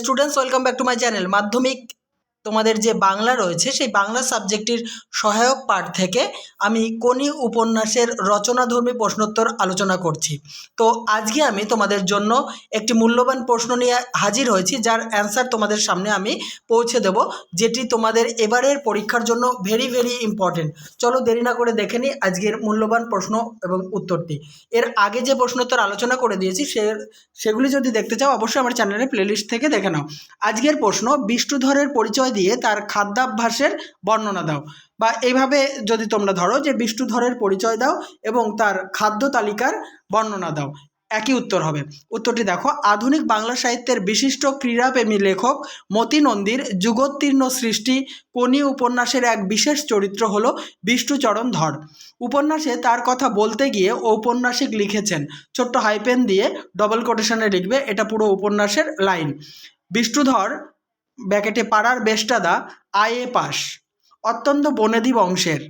Students welcome back to my channel Madhyamik তোমাদের যে বাংলা রয়েছে, সেই বাংলা সাবজেক্টটির সহায়ক পাঠ থেকে আমি কোনি উপন্যাসের রচনাধর্মী প্রশ্নোত্তর আলোচনা করছি। তো আজকে আমি তোমাদের জন্য একটি মূল্যবান প্রশ্ন নিয়ে হাজির হয়েছি, যার অ্যান্সার তোমাদের সামনে আমি পৌঁছে দেব, যেটি তোমাদের এবারের পরীক্ষার জন্য ভেরি ভেরি ইম্পর্টেন্ট চলো দেরি না করে দেখে নিই আজকের মূল্যবান প্রশ্ন এবং উত্তরটি। এর আগে যে প্রশ্নোত্তর আলোচনা করে দিয়েছি, সে, সেগুলি যদি দেখতে চাও, অবশ্যই আমার চ্যানেলের প্লেলিস্ট থেকে দেখে নাও। আজকের প্রশ্ন, বিষ্ণুধরের পরিচয় দিয়ে তার খাদ্যাভ্যাসের বর্ণনা দাও। বা এইভাবে যদি তোমরা ধরো যে বিষ্ণুধরের পরিচয় দাও এবং তার খাদ্য তালিকার বর্ণনা দাও, একই উত্তর হবে। উত্তরটি দেখো, আধুনিক বাংলা সাহিত্যের বিশিষ্ট ক্রীড়াপ্রেমী লেখক মতি নন্দীর যুগোত্তীর্ণ সৃষ্টি কোনি উপন্যাসের এক বিশেষ চরিত্র হল বিষ্ণুচরণ ধর। উপন্যাসে তার কথা বলতে গিয়ে ঔপন্যাসিক লিখেছেন। ছোট্ট হাইপেন দিয়ে ডবল কোটেশনে লিখবে, এটা পুরো উপন্যাসের লাইন বিষ্ণুধর ব্যাকেটে পাড়ার বেষ্টাদা, আয়ে পাস অত্যন্ত বনেদি বংশের।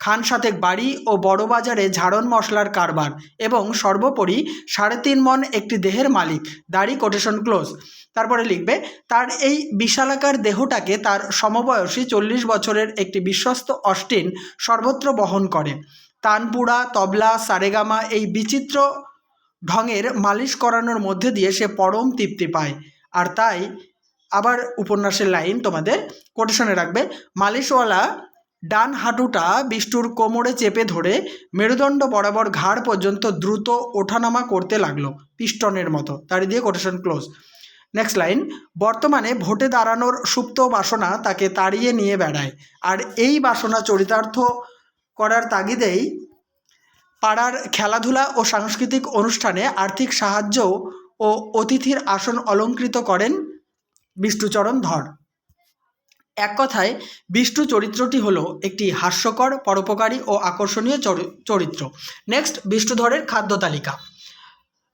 খান সাতেক বাড়ি ও বড় বাজারে ঝাড়ন মশলার কারবার এবং সর্বোপরি সাড়ে তিন মন একটি দেহের মালিক, দাড়ি কোটেশন ক্লোজ তারপরে লিখবে, তার এই বিশালাকার দেহটাকে তার সমবয়সী চল্লিশ বছরের একটি বিশ্বস্ত অস্টিন সর্বত্র বহন করে। তানপুরা, তবলা, সারেগামা এই বিচিত্র ঢঙের মালিশ করানোর মধ্যে দিয়ে সে পরম তৃপ্তি পায়। আর তাই আবার উপন্যাসের লাইন তোমাদের কোটেশনে রাখবে। মালিশওয়ালা ডান হাঁটুটা বিষ্টুর কোমরে চেপে ধরে মেরুদণ্ড বরাবর ঘাড় পর্যন্ত দ্রুত ওঠানামা করতে লাগল, পিস্টনের মতো। তাড়ি দিয়ে কোটেশন ক্লোজ নেক্সট লাইন বর্তমানে ভোটে দাঁড়ানোর সুপ্ত বাসনা তাকে তাড়িয়ে নিয়ে বেড়ায়। আর এই বাসনা চরিতার্থ করার তাগিদেই পাড়ার খেলাধুলা ও সাংস্কৃতিক অনুষ্ঠানে আর্থিক সাহায্য ও অতিথির আসন অলঙ্কৃত করেন বিষ্ণুচরণ ধর। এক কথায়, বিষ্ণু চরিত্রটি হলো একটি হাস্যকর, পরোপকারী ও আকর্ষণীয় চরি- চরিত্র। নেক্সট বিষ্ণুধরের খাদ্য তালিকা।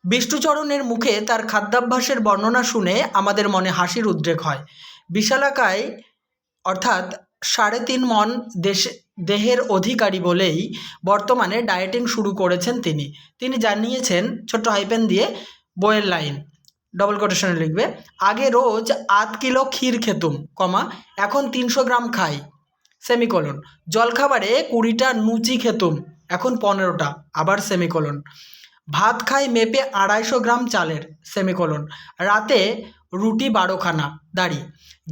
বিষ্ণুচরণের মুখে তার খাদ্যাভ্যাসের বর্ণনা শুনে আমাদের মনে হাসির উদ্রেক হয়। বিশালাকায়, অর্থাৎ সাড়ে তিন মন দেশে, দেহের অধিকারী বলেই বর্তমানে ডায়েটিং শুরু করেছেন তিনি। তিনি জানিয়েছেন, ছোট্ট হাইপেন দিয়ে বইয়ের লাইন ডবল কোটেশনে লিখবে, আগে রোজ আধ কিলো ক্ষীর খেতুম, কমা, এখন তিনশো গ্রাম খাই সেমিকোলন জলখাবারে কুড়িটা লুচি খেতুম, এখন পনেরোটা, আবার সেমিকোলন ভাত খাই মেপে আড়াইশো গ্রাম চালের সেমিকোলন রাতে রুটি বারোখানা, দাড়ি,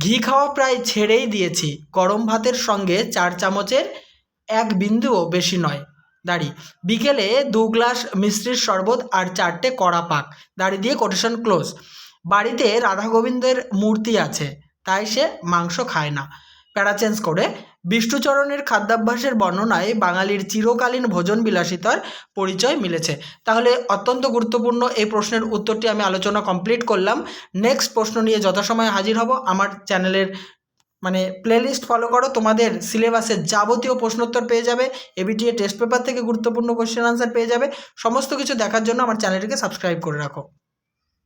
ঘি খাওয়া প্রায় ছেড়েই দিয়েছি, গরম ভাতের সঙ্গে চার চামচের এক বিন্দুও বেশি নয় দাড়ি। বিকেলে দু গ্লাস মিষ্টির শরবত আর চারটে কড়া পাক। দাড়ি দিয়ে কোটেশন ক্লোজ বাড়িতে রাধা গোবিন্দের মূর্তি আছে, তাই সে মাংস খায় না। প্যারা চেঞ্জ করে। বিষ্ণুচরণের খাদ্যাভ্যাসের বর্ণনায় বাঙালির চিরকালীন ভোজন বিলাসিতার পরিচয় মিলেছে। তাহলে অত্যন্ত গুরুত্বপূর্ণ এই প্রশ্নের উত্তরটি আমি আলোচনা কমপ্লিট করলাম। নেক্সট প্রশ্ন নিয়ে যথাসময়ে হাজির হব। আমার চ্যানেলের মানে প্লেলিস্ট ফলো করো, তোমাদের সিলেবাসের যাবতীয় প্রশ্নোত্তর পেয়ে যাবে এবিটিএ টেস্ট পেপার থেকে গুরুত্বপূর্ণ কোশ্চেন আনসার পেয়ে যাবে, সমস্ত কিছু দেখার জন্য আমার চ্যানেলটিকে সাবস্ক্রাইব করে রাখো।